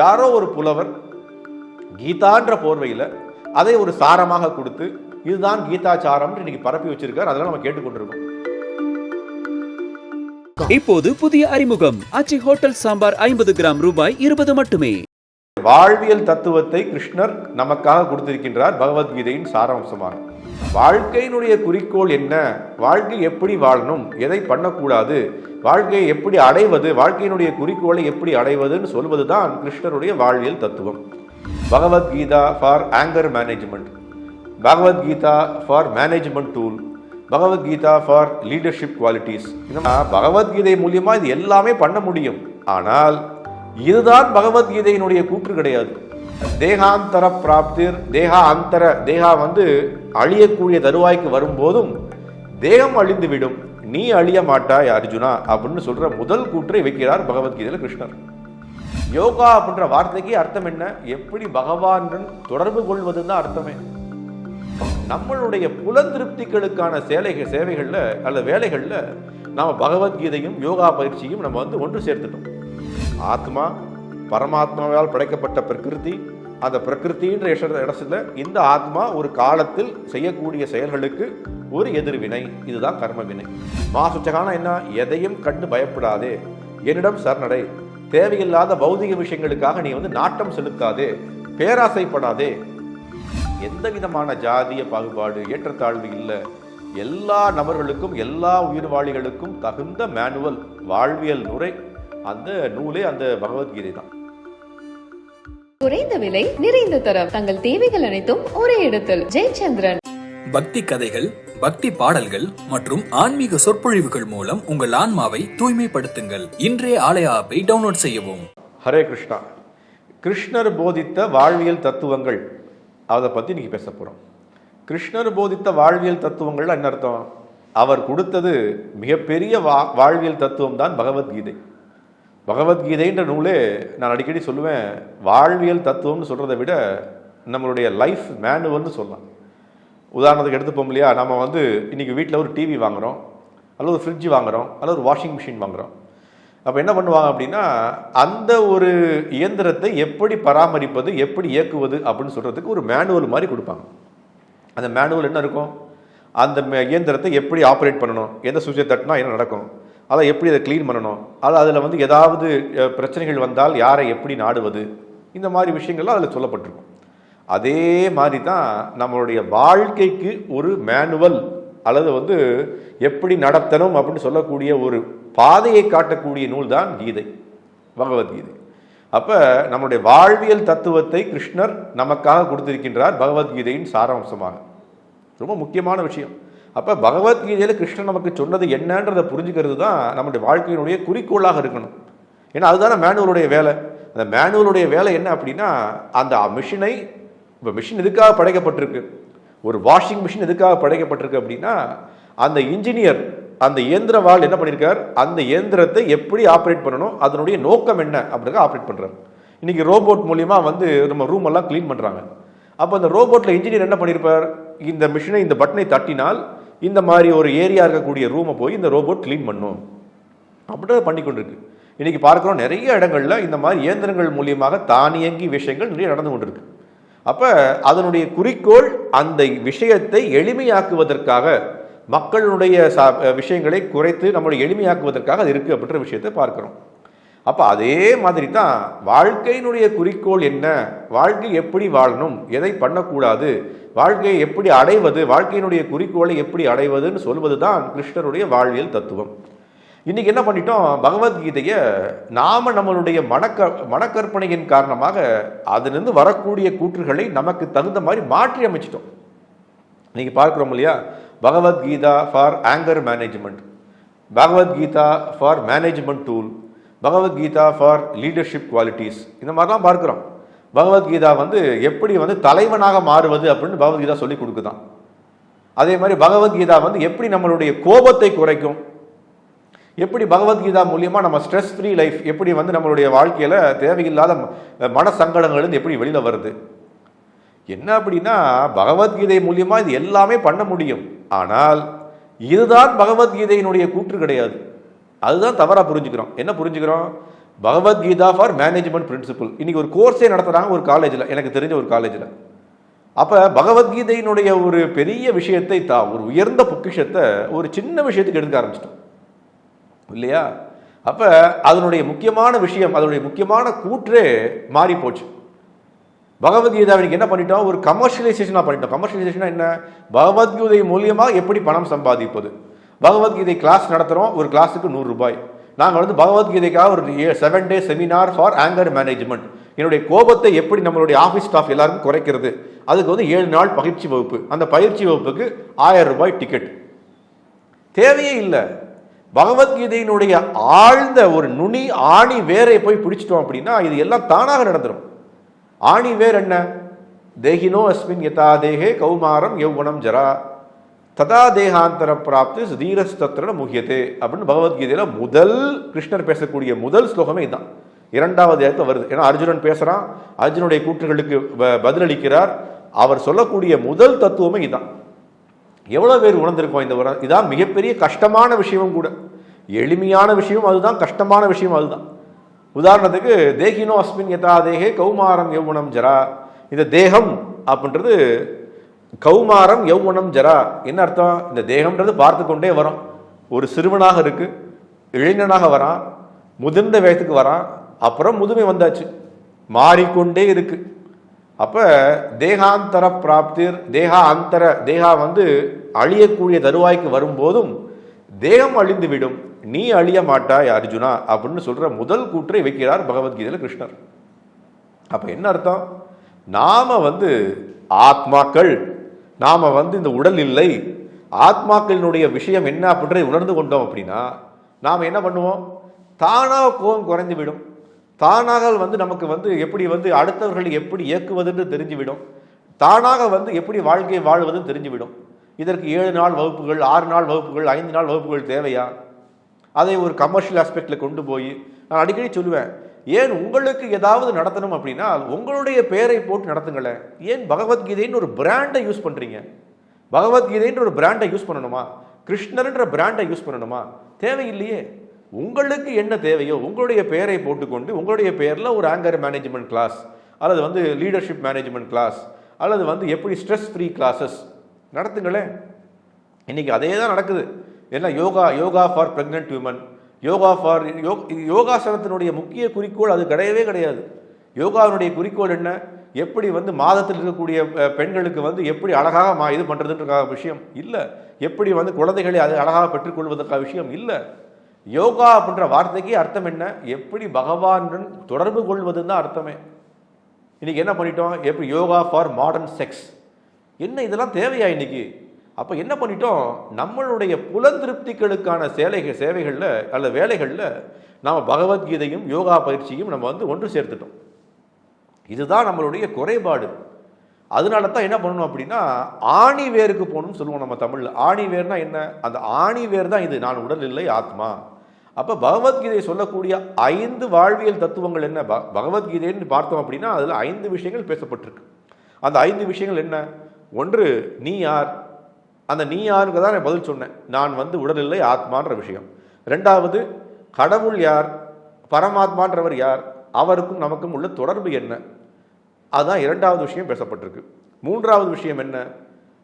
யாரோ ஒரு புலவர் கீதான்ற போர்வையில் அதை ஒரு சாரமாக கொடுத்து இதுதான் கீதாச்சாரம்னு இன்னைக்கு பரப்பி வச்சிருக்காரு. அதெல்லாம் நம்ம கேட்டுக்கொண்டிருக்கோம். இப்போது புதிய அறிமுகம். அச்சி ஹோட்டல் சாம்பார் ஐம்பது கிராம் ரூபாய் இருபது மட்டுமே. வாழ்வியல் தத்துவத்தை கிருஷ்ணர் நமக்காக கொடுத்திருக்கின்றார் பகவத்கீதையின் சாராம்சமாக. வாழ்க்கையினுடைய குறிக்கோள் என்ன? வாழ்க்கை எப்படி வாழணும்? எதை பண்ணக்கூடாது? வாழ்க்கையை எப்படி அடைவது? வாழ்க்கையினுடைய குறிக்கோளை எப்படி அடைவதுன்னு சொல்வதுதான் கிருஷ்ணருடைய வாழ்வியல் தத்துவம். Bhagavad Gita for anger management. Bhagavad Gita for management tool. Bhagavad Gita for leadership qualities. இந்த பகவத்கீதை மூலியமாக இது எல்லாமே பண்ண முடியும். ஆனால் இதுதான் பகவத்கீதையினுடைய கூற்று கிடையாது. தேகாந்தர பிராப்திர் தேகா அந்தர தேகா வந்து அழியக்கூடிய தருவாய்க்கு வரும்போதும் தேகம் அழிந்து விடும் நீ அழிய மாட்டாய் அர்ஜுனா அப்படின்னு சொல்ற முதல் கூற்றை வைக்கிறார் பகவத்கீதையில் கிருஷ்ணர். யோகா அப்படின்ற வார்த்தைக்கு அர்த்தம் என்ன? எப்படி பகவானுடன் தொடர்பு கொள்வதுன்னு தான் அர்த்தமே. நம்மளுடைய புலந்திருப்திகளுக்கான சேலைகள் சேவைகளில் அல்ல வேலைகளில் நாம் பகவத்கீதையும் யோகா பயிற்சியும் நம்ம வந்து ஒன்று சேர்த்துட்டோம். ஆத்மா பரமாத்மாவால் படைக்கப்பட்ட பிரகிருதி. அந்த பிரகிருத்தின்ற இடத்துல இந்த ஆத்மா ஒரு காலத்தில் செய்யக்கூடிய செயல்களுக்கு ஒரு எதிர்வினை. இதுதான் கர்ம வினை மாசுச்சகான என்ன? எதையும் கண்டு பயப்படாதே. என்னிடம் சரணடை. தேவையில்லாத பௌதிக விஷயங்களுக்காக நீ வந்து நாட்டம் செலுத்தாதே. பேராசைப்படாதே. எந்த விதமான ஜாதிய பாகுபாடு ஏற்றத்தாழ்வு இல்லை. எல்லா நபர்களுக்கும் எல்லா உயிர்வாளிகளுக்கும் தகுந்த மேனுவல் வாழ்வியல் நுரை. அந்த நூலே அந்த பகவத்கீதை தான். குறைந்த விலை நிறைந்த தரம். தங்கள் தேவைகள் அனைத்தும் ஒரே இடத்தில். ஜெயச்சந்திரன். பக்தி கதைகள் பக்தி பாடல்கள் மற்றும் ஆன்மீக சொற்பொழிவுகள் மூலம் உங்கள் ஆன்மாவை தூய்மைப்படுத்துங்கள். இன்றைய ஆலய ஆப்பை டவுன்லோட் செய்யவும். ஹரே கிருஷ்ணா. கிருஷ்ணர் போதித்த வாழ்வியல் தத்துவங்கள். அதை பற்றி இன்னைக்கு பேச போகிறோம் கிருஷ்ணர் போதித்த வாழ்வியல் தத்துவங்கள் என்ன அர்த்தம்? அவர் கொடுத்தது மிகப்பெரிய வா வாழ்வியல் தத்துவம் தான் பகவத்கீதை. பகவத்கீதைன்ற நூலே நான் அடிக்கடி சொல்லுவேன். வாழ்வியல் தத்துவம்னு சொல்கிறத விட நம்மளுடைய லைஃப் மேனுவல்னு சொல்லலாம். உதாரணத்துக்கு எடுத்துப்போம் இல்லையா? நம்ம வந்து இன்னைக்கு வீட்டில் ஒரு டிவி வாங்குறோம். அல்லது ஒரு ஃப்ரிட்ஜ் வாங்குறோம். அல்லது ஒரு வாஷிங் மிஷின் வாங்குறோம். அப்போ என்ன பண்ணுவாங்க அப்படின்னா அந்த ஒரு இயந்திரத்தை எப்படி பராமரிப்பது எப்படி இயக்குவது அப்படின்னு சொல்கிறதுக்கு ஒரு மேனுவல் மாதிரி கொடுப்பாங்க. அந்த மேனுவல் என்ன இருக்கும்? அந்த மே- இயந்திரத்தை எப்படி ஆப்ரேட் பண்ணணும்? எந்த சுவிட்சை தட்டினா என்ன நடக்கும்? அதை எப்படி அதை க்ளீன் பண்ணணும்? அது அதில் வந்து ஏதாவது பிரச்சனைகள் வந்தால் யாரை எப்படி நாடுவது? இந்த மாதிரி விஷயங்கள்லாம் அதில் சொல்லப்பட்டிருக்கும். அதே மாதிரி தான் நம்மளுடைய வாழ்க்கைக்கு ஒரு மேனுவல் அல்லது வந்து எப்படி நடத்தணும் அப்படின்னு சொல்லக்கூடிய ஒரு பாதையை காட்டக்கூடிய நூல் தான் கீதை பகவத்கீதை அப்போ நம்மளுடைய வாழ்வியல் தத்துவத்தை கிருஷ்ணர் நமக்காக கொடுத்திருக்கின்றார் பகவத்கீதையின் சாராம்சமாக. ரொம்ப முக்கியமான விஷயம். அப்போ பகவத்கீதையில் கிருஷ்ணன் நமக்கு சொன்னது என்னன்றதை புரிஞ்சுக்கிறது தான் நம்முடைய வாழ்க்கையினுடைய குறிக்கோளாக இருக்கணும். ஏன்னா அதுதானே மேனுவலுடைய வேலை. அந்த மேனுவலுடைய வேலை என்ன அப்படின்னா அந்த மிஷினை இப்போ மிஷின் எதுக்காக படைக்கப்பட்டிருக்கு? ஒரு வாஷிங் மிஷின் எதுக்காக படைக்கப்பட்டிருக்கு அப்படின்னா அந்த இன்ஜினியர் அந்த இயந்திரவாள் என்ன பண்ணியிருக்கார் அந்த இயந்திரத்தை எப்படி ஆப்ரேட் பண்ணணும்? அதனுடைய நோக்கம் என்ன? அப்படிங்க ஆப்ரேட் பண்ணுறாரு இன்னைக்கு ரோபோட் மூலியமாக வந்து நம்ம ரூம் எல்லாம் க்ளீன் பண்ணுறாங்க அப்போ அந்த ரோபோட்டில் இன்ஜினியர் என்ன பண்ணியிருப்பார் இந்த மிஷினை இந்த பட்டனை தட்டினால் இந்த மாதிரி ஒரு ஏரியா இருக்கக்கூடிய ரூமை போய் இந்த ரோபோட் க்ளீன் பண்ணும். அப்படின்றத பண்ணி கொண்டிருக்கு. இன்றைக்கி பார்க்குறோம் நிறைய இடங்கள்ல இந்த மாதிரி இயந்திரங்கள் மூலியமாக தானியங்கி விஷயங்கள் நிறைய நடந்து கொண்டிருக்கு. அப்போ அதனுடைய குறிக்கோள் அந்த விஷயத்தை எளிமையாக்குவதற்காக மக்களுடைய சா விஷயங்களை குறைத்து நம்மளுடைய எளிமையாக்குவதற்காக அது இருக்குது அப்படின்ற விஷயத்தை பார்க்குறோம். அப்போ அதே மாதிரி தான் வாழ்க்கையினுடைய குறிக்கோள் என்ன? வாழ்க்கை எப்படி வாழணும்? எதை பண்ணக்கூடாது? வாழ்க்கையை எப்படி அடைவது? வாழ்க்கையினுடைய குறிக்கோளை எப்படி அடைவதுன்னு சொல்வது தான் கிருஷ்ணருடைய வாழ்வியல் தத்துவம். இன்னைக்கு என்ன பண்ணிட்டோம்? பகவத்கீதையை நாம நம்மளுடைய மனக்க மனக்கற்பனையின் காரணமாக அதிலிருந்து வரக்கூடிய கூற்றுகளை நமக்கு தகுந்த மாதிரி மாற்றி அமைச்சிட்டோம். இன்றைக்கி பார்க்குறோம் இல்லையா? Bhagavad Gita for anger management Bhagavad Gita for management tool Bhagavad Gita for leadership qualities. இந்த மாதிரிலாம் பார்க்குறோம். பகவத்கீதா வந்து எப்படி வந்து தலைவனாக மாறுவது அப்படின்னு பகவத்கீதா சொல்லி கொடுக்குதான். அதே மாதிரி பகவத்கீதா வந்து எப்படி நம்மளுடைய கோபத்தை குறைக்கும்? எப்படி பகவத்கீதா மூலியமாக நம்ம ஸ்ட்ரெஸ் ஃப்ரீ லைஃப் எப்படி வந்து நம்மளுடைய வாழ்க்கையில் தேவையில்லாத மன சங்கடங்கள் இருந்து எப்படி வெளியில் வருது? என்ன அப்படின்னா பகவத்கீதை மூலியமாக இது எல்லாமே பண்ண முடியும். ஆனால் இதுதான் பகவத்கீதையினுடைய கூற்று கிடையாது. அதுதான் தவறாக புரிஞ்சுக்கிறோம். என்ன புரிஞ்சுக்கிறோம்? பகவத்கீதா ஃபார் மேனேஜ்மெண்ட் பிரின்சிபல் இன்னைக்கு ஒரு கோர்ஸே நடத்துறாங்க ஒரு காலேஜில் எனக்கு தெரிஞ்ச ஒரு காலேஜில் அப்போ பகவத்கீதையினுடைய ஒரு பெரிய விஷயத்தை தா ஒரு உயர்ந்த பொக்கிஷத்தை ஒரு சின்ன விஷயத்துக்கு எடுக்க ஆரம்பிச்சிட்டோம். இல்லையா? அப்போ அதனுடைய முக்கியமான விஷயம் அதனுடைய முக்கியமான கூற்றே மாறி போச்சு. பகவத்கீதா இன்னைக்கு என்ன பண்ணிட்டோம்? ஒரு கமர்ஷியலைசேஷனாக பண்ணிட்டோம். கமர்ஷியலைசேஷனாக என்ன? பகவத்கீதை மூலியமாக எப்படி பணம் சம்பாதிப்பது? பகவத்கீதை கிளாஸ் நடத்துகிறோம் ஒரு கிளாஸுக்கு நூறு ரூபாய். நாங்கள் வந்து பகவத்கீதைக்காக ஒரு seven day seminar for anger management என்னுடைய கோபத்தை எப்படி நம்மளுடைய ஆஃபீஸ் ஸ்டாஃப் எல்லாருக்கும் குறைக்கிறது? அதுக்கு வந்து ஏழு நாள் பயிற்சி வகுப்பு. அந்த பயிற்சி வகுப்புக்கு ஆயிரம் ரூபாய் டிக்கெட் தேவையே இல்லை. பகவத்கீதையினுடைய ஆழ்ந்த ஒரு நுனி ஆணி வேரை போய் பிடிச்சிட்டோம் அப்படின்னா இது எல்லாம் தானாக நடந்துடும் ஆணி வேர் என்ன? தேகினோ அஸ்மின் யதா தேகே கௌமாரம் யௌவனம் ஜரா. ததா தேகாந்தர பிராப்தி சுதீரஸ்தத்திர முகியத்தே அப்படின்னு பகவத்கீதையில் முதல் கிருஷ்ணர் பேசக்கூடிய முதல் ஸ்லோகமே இதுதான். இரண்டாவது இடத்துல வருது. ஏன்னா அர்ஜுனன் பேசுகிறான் அர்ஜுனுடைய கூற்றுகளுக்கு பதிலளிக்கிறார். அவர் சொல்லக்கூடிய முதல் தத்துவமே இதுதான். எவ்வளோ பேர் உணர்ந்திருக்கோம் இந்த உரம் இதான் மிகப்பெரிய கஷ்டமான விஷயமும் கூட. எளிமையான விஷயம் அதுதான் கஷ்டமான விஷயம் அதுதான். உதாரணத்துக்கு தேகினோ அஸ்மின் யதா தேகே கௌமாரம் யௌவனம் ஜரா. இந்த தேகம் அப்படின்றது கௌமாரம் யௌவனம் ஜரா. என்ன அர்த்தம்? இந்த தேகம்ன்றது பார்த்து கொண்டே வரும். ஒரு சிறுவனாக இருக்கு இளைஞனாக வரான் முதிர்ந்த வயதுக்கு வரான் அப்புறம் முதுமை வந்தாச்சு. மாறிக்கொண்டே இருக்கு. அப்போ தேகாந்தர பிராப்திர் தேகா அந்தர தேகா வந்து அழியக்கூடிய தருவாய்க்கு வரும்போதும் தேகம் அழிந்து விடும் நீ அழிய மாட்டாய் அர்ஜுனா அப்படின்னு சொல்கிற முதல் கூற்றை வைக்கிறார் பகவத்கீதையில் கிருஷ்ணர். அப்போ என்ன அர்த்தம்? நாம் வந்து ஆத்மாக்கள் நாம் வந்து இந்த உடல் இல்லை ஆத்மாக்களினுடைய விஷயம் என்ன அப்படின்றதை உணர்ந்து கொண்டோம் அப்படின்னா நாம் என்ன பண்ணுவோம்? தானாக கோபம் குறைந்துவிடும். தானாக வந்து நமக்கு வந்து எப்படி வந்து அடுத்தவர்களை எப்படி இயக்குவதுன்னு தெரிஞ்சுவிடும். தானாக வந்து எப்படி வாழ்க்கையை வாழ்வதுன்னு தெரிஞ்சுவிடும். இதற்கு ஏழு நாள் வகுப்புகள் ஆறு நாள் வகுப்புகள் ஐந்து நாள் வகுப்புகள் தேவையா? அதை ஒரு கமர்ஷியல் ஆஸ்பெக்டில் கொண்டு போய் நான் அடிக்கடி சொல்லுவேன் ஏன் உங்களுக்கு ஏதாவது நடத்தணும் அப்படின்னா உங்களுடைய பெயரை போட்டு நடத்துங்களேன் ஏன் பகவத்கீதைன்னு ஒரு பிராண்டை யூஸ் பண்ணுறீங்க பகவத்கீதைன்ற ஒரு பிராண்டை யூஸ் பண்ணணுமா? கிருஷ்ணர்ன்ற பிராண்டை யூஸ் பண்ணணுமா? தேவையில்லையே. உங்களுக்கு என்ன தேவையோ உங்களுடைய பெயரை போட்டுக்கொண்டு உங்களுடைய பெயரில் ஒரு ஆங்கர் மேனேஜ்மெண்ட் கிளாஸ் அல்லது வந்து லீடர்ஷிப் மேனேஜ்மெண்ட் கிளாஸ் அல்லது வந்து எப்படி ஸ்ட்ரெஸ் ஃப்ரீ கிளாஸஸ் நடத்துங்களேன் இன்னைக்கு அதே தான் நடக்குது. என்ன yoga yoga for pregnant women yoga for யோகாசனத்தினுடைய முக்கிய குறிக்கோள் அது கிடையவே கிடையாது. யோகாவினுடைய குறிக்கோள் என்ன? எப்படி வந்து மாதத்தில் இருக்கக்கூடிய பெண்களுக்கு வந்து எப்படி அழகாக மா இது பண்ணுறதுன்ற விஷயம் இல்லை. எப்படி வந்து குழந்தைகளை அது அழகாக பெற்றுக்கொள்வதற்காக விஷயம் இல்லை. யோகா அப்படின்ற வார்த்தைக்கு அர்த்தம் என்ன? எப்படி பகவானுடன் தொடர்பு கொள்வதுன்னு தான் அர்த்தமே. இன்றைக்கி என்ன பண்ணிட்டோம்? எப்படி யோகா ஃபார் மாடர்ன் செக்ஸ். என்ன இதெல்லாம் தேவையா இன்றைக்கி அப்போ என்ன பண்ணிட்டோம்? நம்மளுடைய புலந்திருப்திகளுக்கான சேலைகள் சேவைகளில் அல்லது வேலைகளில் நாம் பகவத்கீதையும் யோகா பயிற்சியும் நம்ம வந்து ஒன்று சேர்த்துட்டோம். இதுதான் நம்மளுடைய குறைபாடு. அதனால தான் என்ன பண்ணணும் அப்படின்னா ஆணி வேருக்கு போகணும்னு சொல்லுவோம் நம்ம தமிழில். ஆணி வேர்னா என்ன? அந்த ஆணி வேர் தான் இது. நான் உடல் இல்லை ஆத்மா. அப்போ பகவத்கீதையை சொல்லக்கூடிய ஐந்து வாழ்வியல் தத்துவங்கள் என்ன? ப- பகவத்கீதைன்னு பார்த்தோம் அப்படின்னா அதில் ஐந்து விஷயங்கள் பேசப்பட்டிருக்கு. அந்த ஐந்து விஷயங்கள் என்ன? ஒன்று நீ யார்? அந்த நீ யாருங்க தான் நான் பதில் சொன்னேன். நான் வந்து உடல் இல்லை ஆத்மான்ற விஷயம். ரெண்டாவது கடவுள் யார் பரமாத்மான்றவர் யார் அவருக்கும் நமக்கும் உள்ள தொடர்பு என்ன? அதுதான் இரண்டாவது விஷயம் பேசப்பட்டிருக்கு. மூன்றாவது விஷயம் என்ன?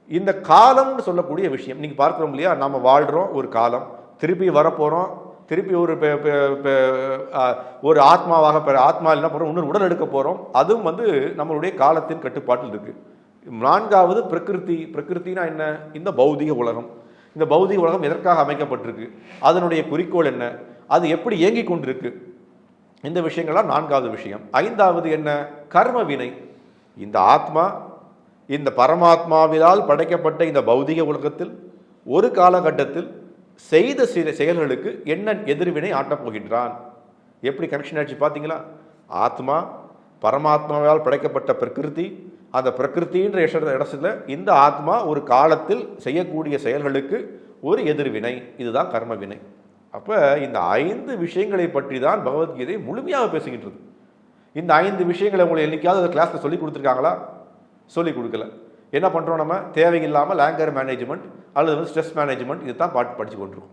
இந்த காலம்னு சொல்லக்கூடிய விஷயம் நீங்கள் பார்க்குறோம் இல்லையா? நம்ம வாழ்கிறோம் ஒரு காலம். திருப்பி வரப்போகிறோம் திருப்பி ஒரு பெ- ஒரு ஆத்மாவாக பெற ஆத்மா என்ன பண்ணுறோம் இன்னொரு உடல் எடுக்க போகிறோம் அதுவும் வந்து நம்மளுடைய காலத்தின் கட்டுப்பாட்டில் இருக்குது நான்காவது பிரகிருதி பிரகிருத்தினா என்ன? இந்த பௌதிக உலகம். இந்த பௌதிக உலகம் எதற்காக அமைக்கப்பட்டிருக்கு? அதனுடைய குறிக்கோள் என்ன? அது எப்படி இயங்கிக் கொண்டிருக்கு? இந்த விஷயங்கள்லாம் நான்காவது விஷயம். ஐந்தாவது என்ன? கர்ம வினை. இந்த ஆத்மா இந்த பரமாத்மாவினால் படைக்கப்பட்ட இந்த பௌதிக உலகத்தில் ஒரு காலகட்டத்தில் செய்த சில செயல்களுக்கு என்ன எதிர்வினை ஆட்டப் போகின்றான்? எப்படி கனெக்ஷன் ஆச்சு பார்த்தீங்களா? ஆத்மா பரமாத்மாவால் படைக்கப்பட்ட பிரகிருதி அந்த பிரகிருத்தின்ற இட- இடத்துல இந்த ஆத்மா ஒரு காலத்தில் செய்யக்கூடிய செயல்களுக்கு ஒரு எதிர்வினை. இதுதான் கர்ம வினை அப்போ இந்த ஐந்து விஷயங்களை பற்றி தான் பகவத்கீதை முழுமையாக பேசுகின்றது. இந்த ஐந்து விஷயங்களை உங்களுக்கு என்னைக்காவது கிளாஸில் சொல்லி கொடுத்துருக்காங்களா? சொல்லி கொடுக்கல. என்ன பண்ணுறோம் நம்ம? தேவையில்லாமல் லேங்கர் மேனேஜ்மெண்ட் அல்லது வந்து ஸ்ட்ரெஸ் மேனேஜ்மெண்ட் இது தான் பாட்டு படித்து கொண்டிருக்கோம்.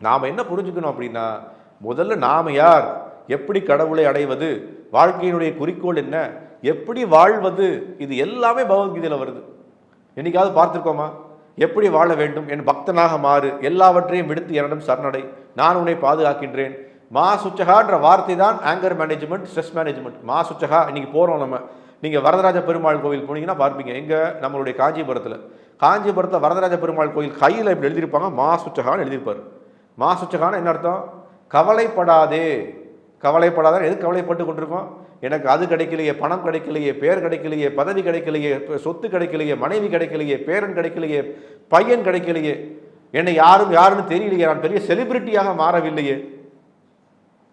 நாம் என்ன புரிஞ்சுக்கணும் அப்படின்னா முதல்ல நாம் யார்? எப்படி கடவுளை அடைவது? வாழ்க்கையினுடைய குறிக்கோள் என்ன? எப்படி வாழ்வது? இது எல்லாமே பகவத்கீதையில் வருது. என்னைக்காவது பார்த்துருக்கோமா? எப்படி வாழ வேண்டும்? என் பக்தனாக மாறு. எல்லாவற்றையும் விடுத்து என்னிடம் சரணடை. நான் உன்னை பாதுகாக்கின்றேன். மா சுச்சகான்ற வார்த்தை தான் ஆங்கர் மேனேஜ்மெண்ட் ஸ்ட்ரெஸ் மேனேஜ்மெண்ட் மா சுச்சகா இன்னைக்கு போகிறோம் நம்ம. நீங்கள் வரதராஜ பெருமாள் கோவில் போனீங்கன்னா பார்ப்பீங்க. எங்கே? நம்மளுடைய காஞ்சிபுரத்தில். காஞ்சிபுரத்தில் வரதராஜ பெருமாள் கோயில் கையில் இப்படி எழுதியிருப்பாங்க. மா சுச்சகான்னு எழுதியிருப்பார். மா சுச்சகான்னு என்ன அர்த்தம்? கவலைப்படாதே. கவலைப்படாத எது கவலைப்பட்டு கொண்டிருக்கோம்? எனக்கு அது கிடைக்கலையே பணம் கிடைக்கலையே பேர் கிடைக்கலையே பதவி கிடைக்கலையே சொத்து கிடைக்கலையே மனைவி கிடைக்கலையே பேரன் கிடைக்கலையே பையன் கிடைக்கலையே. என்னை யாரும் யாருன்னு தெரியலையே நான் பெரிய செலிபிரிட்டியாக மாறவில்லையே.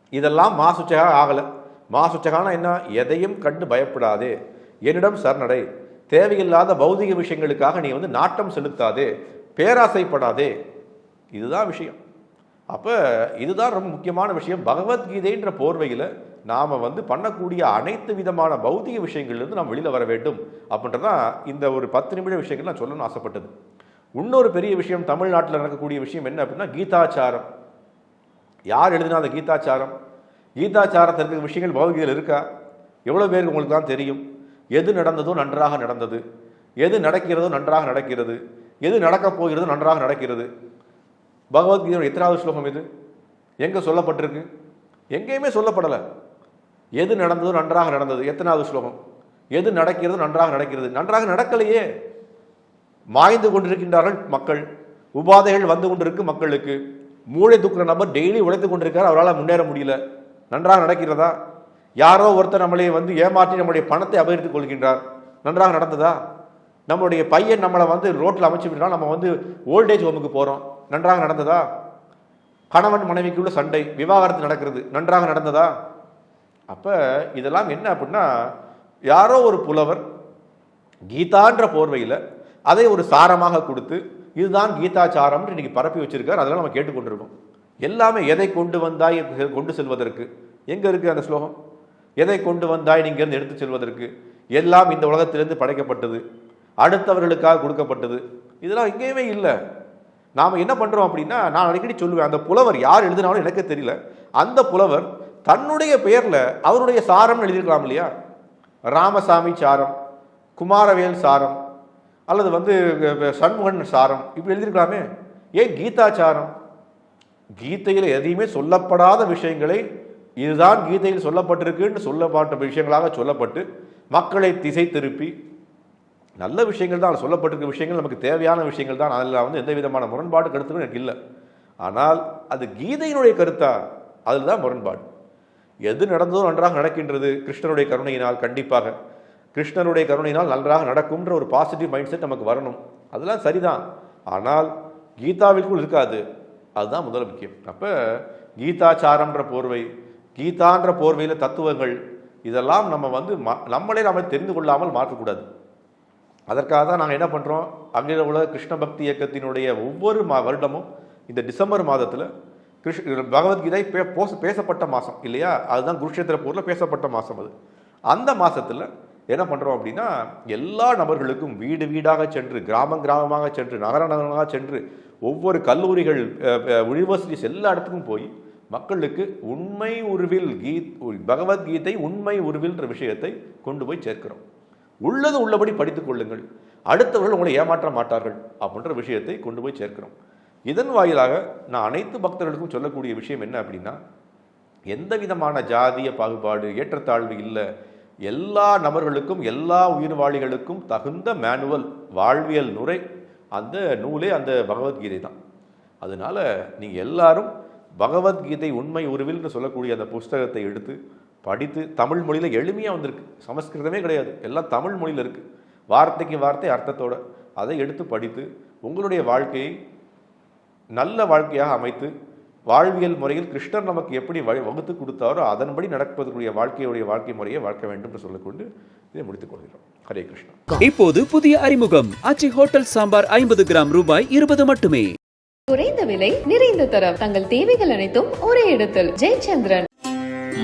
இதெல்லாம் மாசுச்சகா ஆகலை. மாசுச்சகானா என்ன? எதையும் கண்டு பயப்படாதே. என்னிடம் சரணடை. தேவையில்லாத பௌதிக விஷயங்களுக்காக நீ வந்து நாட்டம் செலுத்தாதே. பேராசைப்படாதே. இதுதான் விஷயம். அப்போ இதுதான் ரொம்ப முக்கியமான விஷயம். பகவத்கீதைன்ற போர்வையில் நாம் வந்து பண்ணக்கூடிய அனைத்து விதமான பௌத்திக விஷயங்கள்லேருந்து நாம் வெளியில் வர வேண்டும் அப்படின்றதான் இந்த ஒரு பத்து நிமிட விஷயங்கள் நான் சொல்லணும்னு ஆசைப்பட்டது. இன்னொரு பெரிய விஷயம் தமிழ்நாட்டில் நடக்கக்கூடிய விஷயம் என்ன அப்படின்னா கீதாச்சாரம். யார் எழுதினா அந்த கீதாச்சாரம்? கீதாச்சாரத்தில் இருக்கிற விஷயங்கள் பகவத்கீதையில் இருக்கா? எவ்வளோ பேருக்கு உங்களுக்கு தான் தெரியும்? எது நடந்ததோ நன்றாக நடந்தது. எது நடக்கிறதோ நன்றாக நடக்கிறது. எது நடக்கப் போகிறதோ நன்றாக நடக்கிறது. பகவத்கீதையோட எத்தனாவது ஸ்லோகம் இது? எங்கே சொல்லப்பட்டிருக்கு? எங்கேயுமே சொல்லப்படலை. எது நடந்ததோ நன்றாக நடந்தது. எத்தனாவது ஸ்லோகம்? எது நடக்கிறதோ நன்றாக நடக்கிறது. நன்றாக நடக்கலையே. மாய்ந்து கொண்டிருக்கின்றார்கள் மக்கள். உபாதைகள் வந்து கொண்டிருக்கு மக்களுக்கு. மூளை தூக்குற நபர் டெய்லி உழைத்து கொண்டிருக்கார் அவரால் முன்னேற முடியல. நன்றாக நடக்கிறதா? யாரோ ஒருத்தர் நம்மளை வந்து ஏமாற்றி நம்முடைய பணத்தை அபகரித்துக் கொள்கின்றார். நன்றாக நடந்ததா? நம்மளுடைய பையன் நம்மளை வந்து ரோட்டில் அமைச்சு விட்டால் நம்ம வந்து ஓல்டேஜ் ஹோமுக்கு போகிறோம் நன்றாக நடந்ததா? கணவன் மனைவிக்குள்ள சண்டை விவாகரத்து நடக்கிறது நன்றாக நடந்ததா? அப்போ இதெல்லாம் என்ன அப்படின்னா யாரோ ஒரு புலவர் கீதான்ற போர்வையில் அதை ஒரு சாரமாக கொடுத்து இதுதான் கீதாச்சாரம்னு இன்னைக்கு பரப்பி வச்சிருக்கார். அதெல்லாம் நம்ம கேட்டுக்கொண்டிருக்கோம். எல்லாமே எதை கொண்டு வந்தாய் கொண்டு செல்வதற்கு? எங்கே இருக்குது அந்த ஸ்லோகம்? எதை கொண்டு வந்தாய் நீங்கள் எடுத்து செல்வதற்கு? எல்லாம் இந்த உலகத்திலிருந்து படைக்கப்பட்டது அடுத்தவர்களுக்காக கொடுக்கப்பட்டது. இதெல்லாம் எங்கேயுமே இல்லை. நாம் என்ன பண்ணுறோம் அப்படின்னா நான் அடிக்கடி சொல்லுவேன் அந்த புலவர் யார் எழுதினாலும் எனக்கு தெரியல. அந்த புலவர் தன்னுடைய பெயரில் அவருடைய சாரம்னு எழுதியிருக்கலாம் இல்லையா? ராமசாமி சாரம் குமாரவேல் சாரம் அல்லது வந்து சண்முகன் சாரம் இப்படி எழுதியிருக்கலாமே. ஏன் கீதாச்சாரம் கீதையில் எதையுமே சொல்லப்படாத விஷயங்களை இதுதான் கீதையில் சொல்லப்பட்டிருக்குன்னு சொல்லப்பட்ட விஷயங்களாக சொல்லப்பட்டு மக்களை திசை திருப்பி நல்ல விஷயங்கள் தான் சொல்லப்பட்டிருக்க விஷயங்கள் நமக்கு தேவையான விஷயங்கள் தான் அதில் வந்து எந்த விதமான முரண்பாடு கருத்துக்கும் எனக்கு இல்லை. ஆனால் அது கீதையினுடைய கருத்தா? அதில் தான் முரண்பாடு. எது நடந்ததோ நன்றாக நடக்கின்றது கிருஷ்ணனுடைய கருணையினால் கண்டிப்பாக. கிருஷ்ணனுடைய கருணையினால் நன்றாக நடக்கும்ன்ற ஒரு பாசிட்டிவ் மைண்ட் செட் நமக்கு வரணும். அதெல்லாம் சரிதான். ஆனால் கீதாவிற்குள் இருக்காது. அதுதான் முதல் முக்கியம். அப்போ கீதாச்சாரம்ன்ற போர்வை கீதான்ற போர்வையில் தத்துவங்கள் இதெல்லாம் நம்ம வந்து ம- நம்மளே நம்ம தெரிந்து கொள்ளாமல் மாற்றக்கூடாது. அதற்காக தான் நாங்கள் என்ன பண்ணுறோம் அகில உலக கிருஷ்ண பக்தி இயக்கத்தினுடைய ஒவ்வொரு மா வருடமும் இந்த டிசம்பர் மாதத்தில் கிருஷ் பகவத்கீதை பே போச பேசப்பட்ட மாதம் இல்லையா? அதுதான் குருஷேத்திர போரில் பேசப்பட்ட மாதம் அது. அந்த மாதத்தில் என்ன பண்ணுறோம் அப்படின்னா எல்லா நபர்களுக்கும் வீடு வீடாக சென்று கிராமம் கிராமமாக சென்று நகர நகரமாக சென்று ஒவ்வொரு கல்லூரிகள் யூனிவர்சிட்டிஸ் எல்லா இடத்துக்கும் போய் மக்களுக்கு உண்மை உருவில் கீத் பகவத்கீதை உண்மை உருவில்ன்ற விஷயத்தை கொண்டு போய் சேர்க்கிறோம். உள்ளது உள்ளபடி படித்துக் கொள்ளுங்கள். அடுத்தவர்கள் உங்களை ஏமாற்ற மாட்டார்கள் அப்படின்ற விஷயத்தை கொண்டு போய் சேர்க்கிறோம். இதன் வாயிலாக நான் அனைத்து பக்தர்களுக்கும் சொல்லக்கூடிய விஷயம் என்ன அப்படின்னா எந்த விதமான ஜாதிய பாகுபாடு ஏற்றத்தாழ்வு இல்லை. எல்லா நபர்களுக்கும் எல்லா உயிர்வாளிகளுக்கும் தகுந்த மேனுவல் வாழ்வியல் நுரை அந்த நூலே அந்த பகவத்கீதை தான். அதனால நீங்கள் எல்லாரும் பகவத்கீதை உண்மை உருவில்னு சொல்லக்கூடிய அந்த புஸ்தகத்தை எடுத்து படித்து தமிழ் மொழியில் எளிமையாக வந்திருக்கு. சமஸ்கிருதமே கிடையாது. எல்லாம் தமிழ் மொழியில் இருக்குது வார்த்தைக்கு வார்த்தை அர்த்தத்தோட. அதை எடுத்து படித்து உங்களுடைய வாழ்க்கையை நல்ல வாழ்க்கையாக அமைத்து வாழ்வியல் முறையில் கிருஷ்ணர் நமக்கு எப்படி வழி வகுத்து கொடுத்தாரோ அதன்படி நடப்பதற்குரிய வாழ்க்கையுடைய வாழ்க்கை முறையை வாழ்க்க வேண்டும் என்று சொல்லிக்கொண்டு இதை முடித்துக் கொள்கிறோம். ஹரே கிருஷ்ணா. இப்போது புதிய அறிமுகம். ஆச்சி ஹோட்டல் சாம்பார் ஐம்பது கிராம் ரூபாய் இருபது மட்டுமே. குறைந்த விலை நிறைந்த தரம். தங்கள் தேவைகள் அனைத்தும் ஒரே இடத்தில். ஜெயச்சந்திரன்.